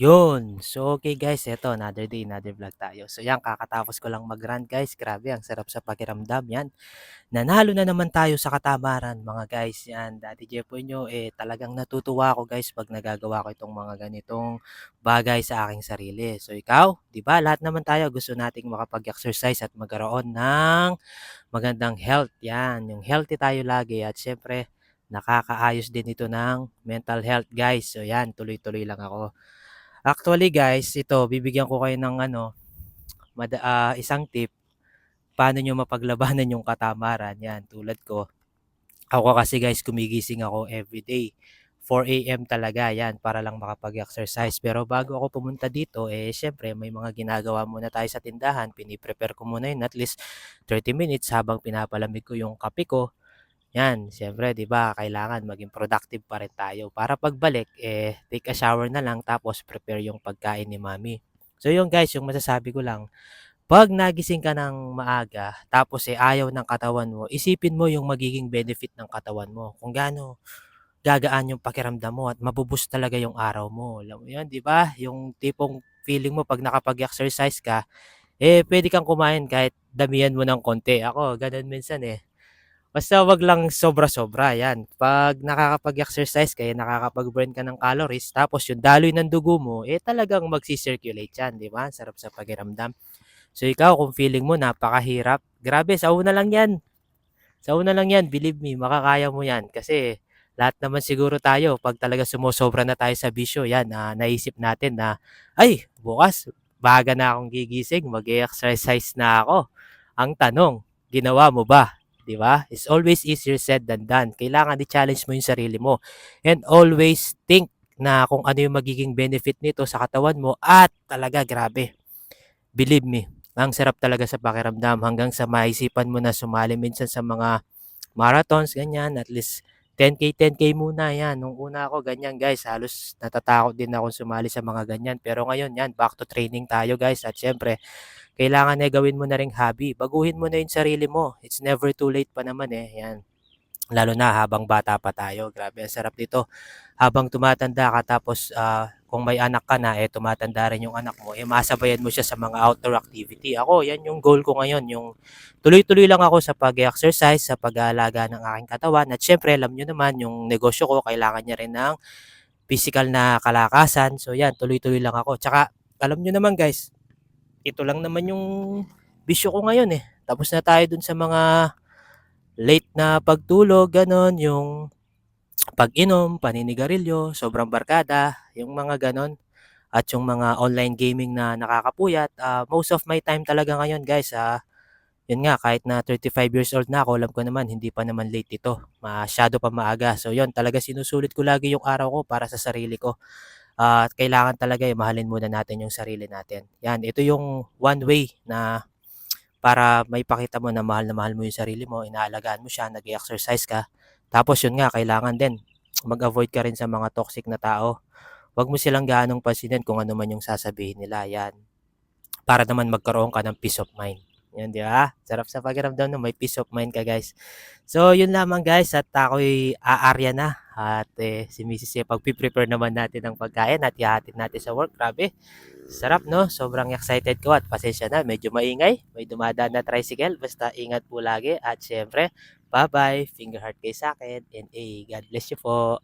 Yun. So, okay guys, eto another day, another vlog tayo. So yan, kakatapos ko lang mag-run guys. Grabe, ang sarap sa pakiramdam yan. Nanalo na naman tayo sa katamaran mga guys. Yan, Daddy Jepoy nyo, eh talagang natutuwa ako guys pag nagagawa ko itong mga ganitong bagay sa aking sarili. So ikaw, di ba lahat naman tayo gusto nating makapag-exercise at magkaroon ng magandang health. Yan, yung healthy tayo lagi at syempre nakakaayos din ito ng mental health guys. So yan, tuloy-tuloy lang ako. Actually guys, ito bibigyan ko kayo ng ano, mada ah, isang tip paano niyo mapaglabanan yung katamaran, 'yan tulad ko. Ako kasi guys gumigising ako everyday, 4 AM talaga 'yan para lang makapag-exercise. Pero bago ako pumunta dito, eh, siyempre may mga ginagawa muna tayo sa tindahan, pini-prepare ko muna 'yun at least 30 minutes habang pinapalamig ko yung kape ko. 'Yan, siyempre 'di ba kailangan maging productive pa rin tayo para pagbalik, eh, take a shower na lang tapos prepare yung pagkain ni mommy. So yun guys, yung masasabi ko lang, 'pag nagising ka ng maaga tapos, eh, ayaw ng katawan mo, isipin mo yung magiging benefit ng katawan mo, kung gaano gagaan yung pakiramdam mo at mabu talaga yung araw mo. Alam mo yun, 'di ba? Yung tipong feeling mo 'pag nakapag-exercise ka, eh, puwede kang kumain kahit damihan mo ng konti. Ako gano'n minsan, eh. Basta wag lang sobra-sobra, 'yan. 'Pag nakakapag-exercise ka, eh, nakakapag-burn ka ng calories tapos yung daloy ng dugo mo, eh, talagang magsi-circulate 'yan, 'di ba? Sarap sa pakiramdam. So ikaw kung feeling mo napakahirap, grabe sa una lang 'yan. Sa una lang 'yan, believe me, makakaya mo 'yan. Kasi lahat naman siguro tayo 'pag talaga sumosobra na tayo sa bisyo, 'yan, ah, naisip natin na, "Ay, bukas maaga na akong gigising, mag-e-exercise na ako." Ang tanong, ginawa mo ba? 'Di ba? It's always easier said than done. Kailangan i-challenge mo 'yung sarili mo and always think na kung ano 'yung magiging benefit nito sa katawan mo at talaga grabe, believe me, ang sarap talaga sa pakiramdam hanggang sa maisipan mo na sumali minsan sa mga marathons, ganyan. At least 10K, 10K muna yan. Nung una ako, ganyan guys, halos natatakot din ako sumali sa mga ganyan. Pero ngayon, yan, back to training tayo guys. At syempre, kailangan na gawin mo na ring hobby. Baguhin mo na yung sarili mo. It's never too late pa naman eh. Yan. Lalo na habang bata pa tayo. Grabe, ang sarap nito. Habang tumatanda ka tapos ah, kung may anak ka na, eh tumatanda rin yung anak mo, eh masabayan mo siya sa mga outdoor activity. Ako, yan yung goal ko ngayon. Yung tuloy-tuloy lang ako sa pag-exercise, sa pag-aalaga ng aking katawan. At syempre, alam nyo naman, yung negosyo ko, kailangan niya rin ng physical na kalakasan. So yan, tuloy-tuloy lang ako. Tsaka, alam nyo naman guys, ito lang naman yung bisyo ko ngayon eh. Tapos na tayo dun sa mga late na pagtulog, ganon, yung pag-inom, paninigarilyo, sobrang barkada, yung mga ganon. At yung mga online gaming na nakakapuyat, ah, most of my time talaga ngayon guys, ah, yun nga, kahit na 35 years old na ako, alam ko naman, hindi pa naman late ito. Masyado pa maaga. So yun, talaga sinusulit ko lagi yung araw ko para sa sarili ko. At kailangan talaga eh, mahalin muna natin yung sarili natin. Yan, ito yung one way na para maipakita mo na mahal na mahal mo yung sarili mo, inaalagaan mo siya, nag-exercise ka. Tapos yun nga, kailangan din mag-avoid ka rin sa mga toxic na tao. Huwag mo silang gaanong pansinin kung ano man yung sasabihin nila, yan. Para naman magkaroon ka ng peace of mind. Yan, di ba? Sarap sa pakiramdam na may peace of mind ka, guys. So, yun lamang, guys. At ako'y aarya na. At eh, si Mrs. eh, pagpiprepare naman natin ng pagkain at ihahatid natin sa work. Grabe. Sarap, no? Sobrang excited ko at pasensya na. Medyo maingay. May dumadaan na tricycle. Basta ingat po lagi. At syempre, bye-bye. Finger heart kayo sa akin. And eh, God bless you po.